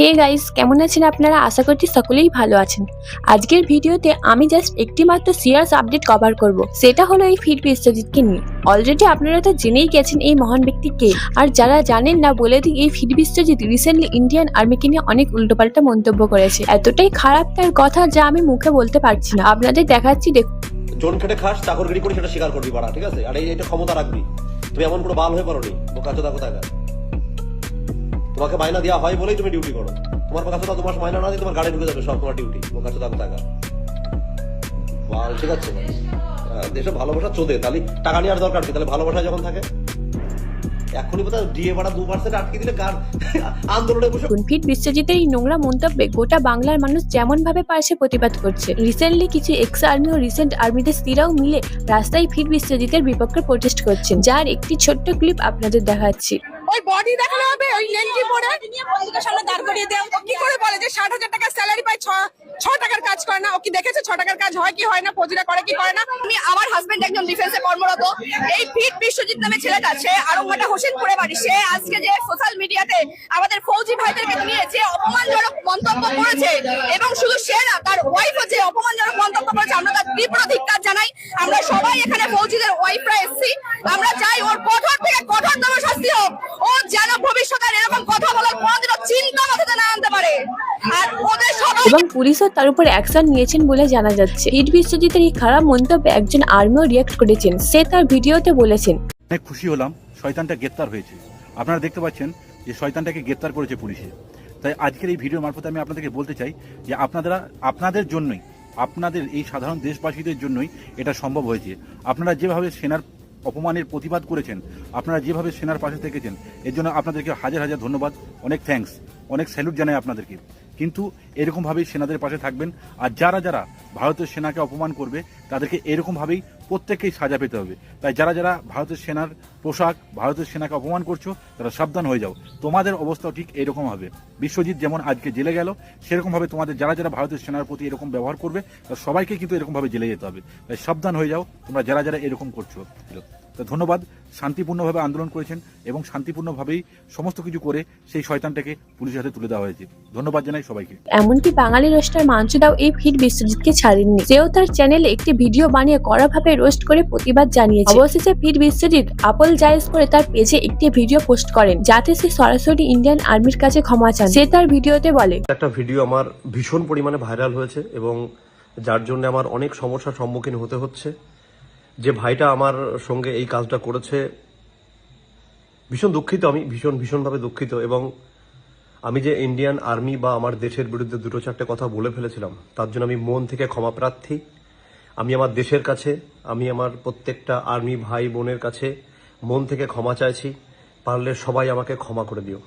Hey guys, কেমন আছেন আপনারা? আশা করছি সকলেই ভালো আছেন। আজকের ভিডিওতে আমি জাস্ট একটি মাত্র সিরিয়াস আপডেট কভার করব। সেটা হলো এই ফিট বিশ্বজিৎকে নিয়ে। অলরেডি আপনারা তো জেনেই গেছেন এই মহান ব্যক্তিকে আর যারা জানেন না, বলে দিই, এই ফিট বিশ্বজিৎ রিসেন্টলি ইন্ডিয়ান আর্মিকে নিয়ে অনেক উল্টোপাল্টা মন্তব্য করেছে। এতটাই খারাপ তার কথা যা আমি মুখে বলতে পারছি না। আপনাদের দেখাচ্ছি, দেখুন। জোন খেটে খাস করে সেটা স্বীকার করবি ঠিক আছে? আর ক্ষমতা রাখবি। তুমি এমন কোনো বাল হয়ে পারোনি বোকা চোদা তোমাকে মাইনা দেওয়া হয় বলেই তুমি ডিউটি করো। তোমার চোদা তোমার মাইনা না দিয়ে তোমার গাড়ি ঢুকে যাবে, সব তোমার ডিউটি বোকা চোদা কোথায় বাল ঠিক আছে। দেশে ভালোবাসা চোদে। তাহলে টাকা নেওয়ার দরকার কি? তাহলে ভালোবাসা যখন থাকে, এখনই বোধ ডিএ ভাড়া দু পার্সেন্ট আটকে দিলে কার আন্দোলনে বসে ফিট বিশ্বজিতের এই নোংরা মন্তব্যে গোটা বাংলার মানুষ যেমন ভাবে পারছে প্রতিবাদ করছে। রিসেন্টলি কিছু এক্স আর্মি ও রিসেন্ট আর্মিদের স্ত্রীরাও মিলে রাস্তায় ফিট বিশ্বজিতের বিপক্ষে প্রটেস্ট করছেন। যার একটি ছোট্ট ক্লিপ আপনাদের দেখাচ্ছি। ওই বডি দেখানো হবে, ওই লেন্টি পরে। পত্রিকার সামনে দাঁড় করিয়ে দেও। কি করে বলে যে ষাট হাজার টাকার স্যালারি পায়, ছ ছ টাকার কাজ করে না। ও কি দেখেছে ছ টাকার কাজ হয় কি হয় না ফৌজিরা করে কি করে না? আমি আমার হাজবেন্ড একজন ডিফেন্সে কর্মরত। এই ফিট বিশ্বজিৎ নামে ছেলেটা, সে আরঙ্গাটা হোসেনপুরে বাড়ি। সে আজকে যে সোশ্যাল মিডিয়াতে আমাদের ফৌজি ভাইদেরকে নিয়ে যে অপমানজনক মন্তব্য করেছে। এবং শুধু সে না, তার ওয়াইফও যে অপমানজনক মন্তব্য করেছে, আমরা তার তীব্র ধিক্কার জানাই। আমরা সবাই এখানে ফৌজিদের ওয়াইফরা এসেছি। আমরা চাই ওর কঠোর থেকে কঠোরতম শাস্তি হোক ও যেন ভবিষ্যতে আর এরকম কথা বলার কোনোদিনও চিন্তা মাথাতে না আনতে পারে আর ওদের সবাই এবং পুলিশও তার উপর অ্যাকশন নিয়েছেন বলে জানা যাচ্ছে। ফিট বিশ্বজিতের এই খারাপ মন্তব্যে একজন আর্মিও রিয়াক্ট করেছেন। সে তার ভিডিওতে বলেছেন অনেক খুশি হলাম। শয়তানটা গ্রেপ্তার হয়েছে। আপনারা দেখতে পাচ্ছেন যে শয়তানটাকে গ্রেপ্তার করেছে পুলিশে। তাই আজকের এই ভিডিও মারফত আমি আপনাদেরকে বলতে চাই যে আপনারা, আপনাদের জন্যই, আপনাদের এই সাধারণ দেশবাসীদের জন্যই এটা সম্ভব হয়েছে। আপনারা যেভাবে সেনার অপমানের প্রতিবাদ করেছেন, আপনারা যেভাবে সেনার পাশে থেকেছেন, এর জন্য আপনাদেরকে হাজার হাজার ধন্যবাদ। অনেক থ্যাঙ্কস অনেক স্যালুট জানাই আপনাদেরকে। কিন্তু এরকমভাবেই সেনাদের পাশে থাকবেন। আর যারা যারা ভারতের সেনাকে অপমান করবে, তাদেরকে এরকমভাবেই প্রত্যেককেই সাজা পেতে হবে। তাই যারা যারা ভারতের সেনার পোশাক ভারতের সেনাকে অপমান করছ, তারা সাবধান হয়ে যাও। তোমাদের অবস্থাও ঠিক এরকম হবে। বিশ্বজিৎ যেমন আজকে জেলে গেল সেরকমভাবে তোমাদের যারা যারা ভারতের সেনার প্রতি এরকম ব্যবহার করবে তারা সবাইকে কিন্তু এরকমভাবে জেলে যেতে হবে। তাই সাবধান হয়ে যাও, তোমরা যারা যারা এরকম করছ। তো ধন্যবাদ। শান্তিপূর্ণভাবে আন্দোলন করেছেন এবং শান্তিপূর্ণভাবেই সমস্ত কিছু করে সেই শয়তানটাকে পুলিশের হাতে তুলে দেওয়া হয়েছে। ধন্যবাদ জানাই সবাইকে। এমনকি বাঙালি রোস্টার মাঞ্চুদাও এই ফিট বিশ্বজিৎকে ছাড়েননি। সেও তার চ্যানেলে একটি ভিডিও বানিয়ে কড়াভাবে রোস্ট করে প্রতিবাদ জানিয়েছে। অবশেষে ফিট বিশ্বজিৎ আপল জায়েজ করে তার পেজে একটি ভিডিও পোস্ট করেন যাতে সে সরাসরি ইন্ডিয়ান আর্মির কাছে ক্ষমা চান। সে তার ভিডিওতে বলে একটা ভিডিও আমার ভীষণ পরিমাণে ভাইরাল হয়েছে এবং যার জন্য আমার অনেক সমস্যার সম্মুখীন হতে হচ্ছে। যে ভাইটা আমার সঙ্গে এই কাজটা করেছে, ভীষণ দুঃখিত আমি, ভীষণ, ভীষণভাবে দুঃখিত এবং আমি যে ইন্ডিয়ান আর্মি বা আমার দেশের বিরুদ্ধে দুটো চারটে কথা বলে ফেলেছিলাম, তার জন্য আমি মন থেকে ক্ষমা প্রার্থী। আমি আমার দেশের কাছে, আমি আমার প্রত্যেকটা আর্মি ভাই বোনের কাছে মন থেকে ক্ষমা চাইছি। পারলে সবাই আমাকে ক্ষমা করে দিও।